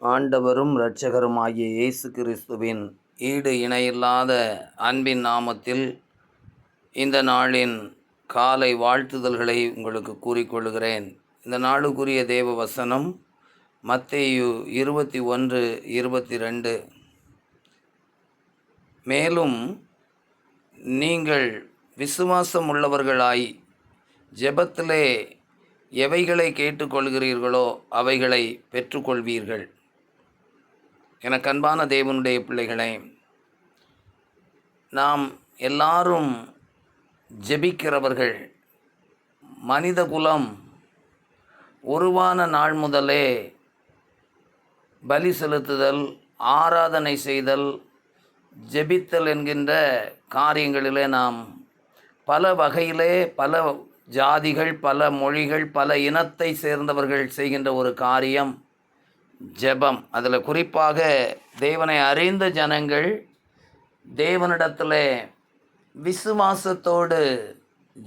ஆண்டவரும் இரட்சகருமாகிய இயேசு கிறிஸ்துவின் ஈடு இணையில்லாத அன்பின் நாமத்தில் இந்த நாளின் காலை வாழ்த்துதல்களை உங்களுக்கு கூறிக்கொள்கிறேன் இந்த நாளுக்குரிய தேவ வசனம் மத்தேயு இருபத்தி ஒன்று இருபத்தி ரெண்டு. மேலும் நீங்கள் விசுவாசம் உள்ளவர்களாய் ஜெபத்திலே எவைகளை கேட்டுக்கொள்கிறீர்களோ அவைகளை பெற்றுக்கொள்வீர்கள். எனக்கு அன்பான தேவனுடைய பிள்ளைகளே நாம் எல்லாரும் ஜெபிக்கிறவர்கள் மனித குலம் உருவான நாள் முதலே பலி செலுத்துதல் ஆராதனை செய்தல் ஜெபித்தல் என்கின்ற காரியங்களிலே நாம் பல வகையிலே பல ஜாதிகள் பல மொழிகள் பல இனத்தை சேர்ந்தவர்கள் செய்கின்ற ஒரு காரியம். ஜெபம். அதில் குறிப்பாக தேவனை அறிந்த ஜனங்கள் தேவனிடத்தில் விசுவாசத்தோடு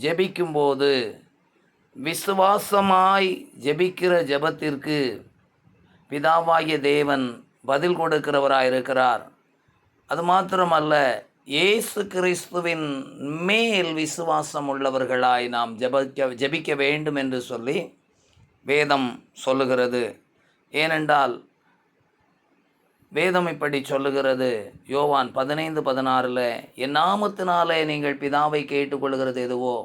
ஜெபிக்கும்போது விசுவாசமாய் ஜெபிக்கிற ஜெபத்திற்கு பிதாவாகிய தேவன் பதில் கொடுக்கிறவராயிருக்கிறார். அது மாத்திரமல்ல இயேசு கிறிஸ்துவின் மேல் விசுவாசம் உள்ளவர்களாய் நாம் ஜெபிக்க ஜெபிக்க வேண்டும் என்று சொல்லி வேதம் சொல்லுகிறது. ஏனென்றால் வேதம் இப்படி சொல்லுகிறது. யோவான் பதினைந்து பதினாறில் என் நாமத்தினாலே நீங்கள் பிதாவை கேட்டுக்கொள்கிறது எதுவோ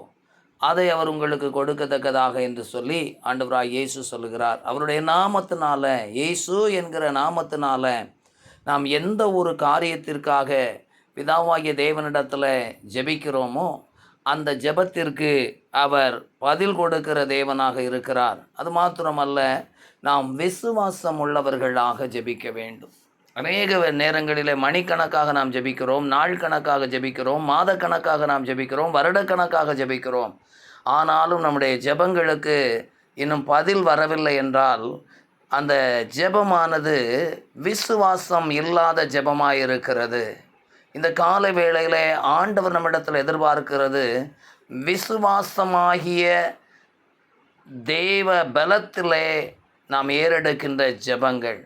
அதை அவர் உங்களுக்கு கொடுக்கத்தக்கதாக என்று சொல்லி ஆண்டவராய் இயேசு சொல்லுகிறார். அவருடைய நாமத்தினால இயேசு என்கிற நாமத்தினால நாம் எந்த ஒரு காரியத்திற்காக பிதாவாகிய தேவனிடத்தில் ஜெபிக்கிறோமோ அந்த ஜெபத்திற்கு அவர் பதில் கொடுக்கிற தேவனாக இருக்கிறார். அது மாத்திரமல்ல நாம் விசுவாசம் உள்ளவர்களாக ஜெபிக்க வேண்டும். அநேக நேரங்களில் மணிக்கணக்காக நாம் ஜெபிக்கிறோம் நாள் கணக்காக ஜெபிக்கிறோம் மாதக்கணக்காக நாம் ஜெபிக்கிறோம் வருடக்கணக்காக ஜெபிக்கிறோம். ஆனாலும் நம்முடைய ஜெபங்களுக்கு இன்னும் பதில் வரவில்லை என்றால் அந்த ஜெபமானது விசுவாசம் இல்லாத ஜெபமாக இருக்கிறது இந்த கால வேளையில் ஆண்டவர் நம்மிடத்தில் எதிர்பார்க்கிறது விசுவாசமாகிய தேவ பலத்திலே நாம் ஏறெடுக்கின்ற ஜெபங்கள்.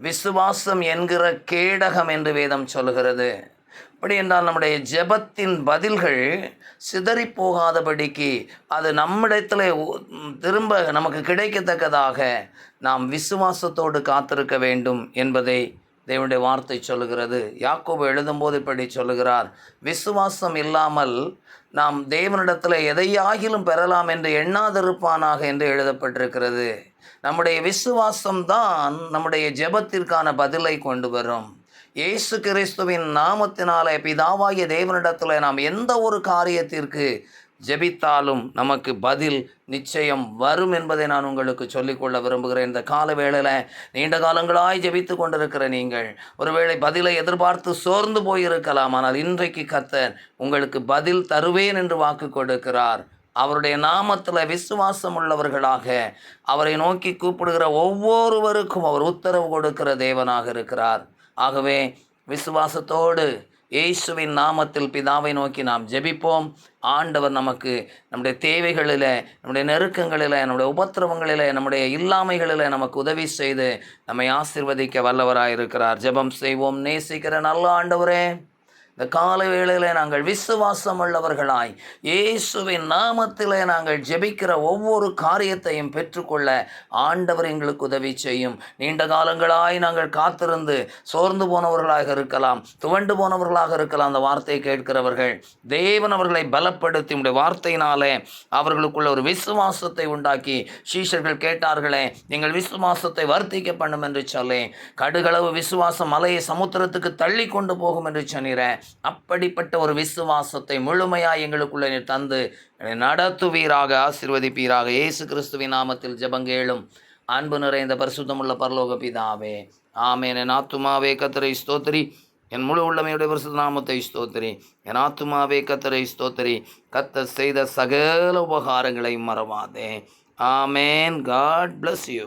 விசுவாசம் என்கிற கேடகம் என்று வேதம் சொல்கிறது அப்படி என்றால் நம்முடைய ஜெபத்தின் பதில்கள் சிதறி போகாதபடிக்கு அது நம்மிடத்தில் திரும்ப நமக்கு கிடைக்கத்தக்கதாக நாம் விசுவாசத்தோடு காத்திருக்க வேண்டும் என்பதை தேவனுடைய வார்த்தை சொல்லுகிறது. யாக்கோபு எழுதும்போது இப்படி சொல்லுகிறார். விசுவாசம் இல்லாமல் நாம் தேவனிடத்தில் எதையாகிலும் பெறலாம் என்று எண்ணாதிருப்பானாக என்று எழுதப்பட்டிருக்கிறது. நம்முடைய விசுவாசம்தான் நம்முடைய ஜெபத்திற்கான பதிலை கொண்டு வரும். இயேசு கிறிஸ்துவின் நாமத்தினாலே பிதாவாகிய தேவனிடத்தில் நாம் எந்த ஒரு காரியத்திற்கு ஜெபித்தாலும் நமக்கு பதில் நிச்சயம் வரும் என்பதை நான் உங்களுக்கு சொல்லிக்கொள்ள விரும்புகிறேன். இந்த கால வேளையில் நீண்ட காலங்களாய் ஜெபித்து கொண்டிருக்கிற நீங்கள் ஒருவேளை பதிலை எதிர்பார்த்து சோர்ந்து போயிருக்கலாம். ஆனால் இன்றைக்கு கத்தர் உங்களுக்கு பதில் தருவேன் என்று வாக்கு கொடுக்கிறார். அவருடைய நாமத்தில் விசுவாசம் உள்ளவர்களாக அவரை நோக்கி கூப்பிடுகிற ஒவ்வொருவருக்கும் அவர் உத்தரவு கொடுக்கிற தேவனாக இருக்கிறார். ஆகவே விசுவாசத்தோடு இயேசுவின் நாமத்தில் பிதாவை நோக்கி நாம் ஜெபிப்போம். ஆண்டவர் நமக்கு நம்முடைய தேவைகளில் நம்முடைய நெருக்கங்களில் நம்முடைய உபத்திரவங்களில் நம்முடைய இல்லாமைகளில் நமக்கு உதவி செய்து நம்மை ஆசிர்வதிக்க வல்லவராக இருக்கிறார் ஜெபம் செய்வோம். நேசிக்கிற நல்ல ஆண்டவரே. இந்த கால வேளையில் நாங்கள் விசுவாசம் உள்ளவர்களாய் இயேசுவின் நாமத்திலே நாங்கள் ஜெபிக்கிற ஒவ்வொரு காரியத்தையும் பெற்றுக்கொள்ள ஆண்டவர் எங்களுக்கு உதவி செய்யும். நீண்ட காலங்களாய் நாங்கள் காத்திருந்து சோர்ந்து போனவர்களாக இருக்கலாம் துவண்டு போனவர்களாக இருக்கலாம் அந்த வார்த்தையை கேட்கிறவர்கள். தேவன் அவர்களை பலப்படுத்தி உடைய வார்த்தையினாலே அவர்களுக்குள்ள ஒரு விசுவாசத்தை உண்டாக்கி சீஷர்கள் கேட்டார்களே நீங்கள் விசுவாசத்தை வர்த்திக்க பண்ணும் என்று சொல்லி கடுகளவு விசுவாசம் மலையை சமுத்திரத்துக்கு தள்ளி கொண்டு போகும் என்று சொன்னீரேன் அப்படிப்பட்ட ஒரு விசுவாசத்தை முழுமையாக எங்களுக்குள்ளே நீர் தந்து நடத்துவீராக ஆசிர்வதிப்பீராக. இயேசு கிறிஸ்துவின் நாமத்தில் ஜபங்கேளும் அன்பு நிறைந்த பரிசுத்தமுள்ள பரலோக பிதாவே ஆமேன். என் ஆத்துமாவே கத்திரை ஸ்தோத்திரி. என் முழு உள்ளமையுடைய பரிசுத்த நாமத்தை ஸ்தோத்திரி. என் ஆத்துமாவே கத்தரை ஸ்தோத்திரி. கத்த செய்த சகல உபகாரங்களை மறவாதே. ஆமேன். God bless you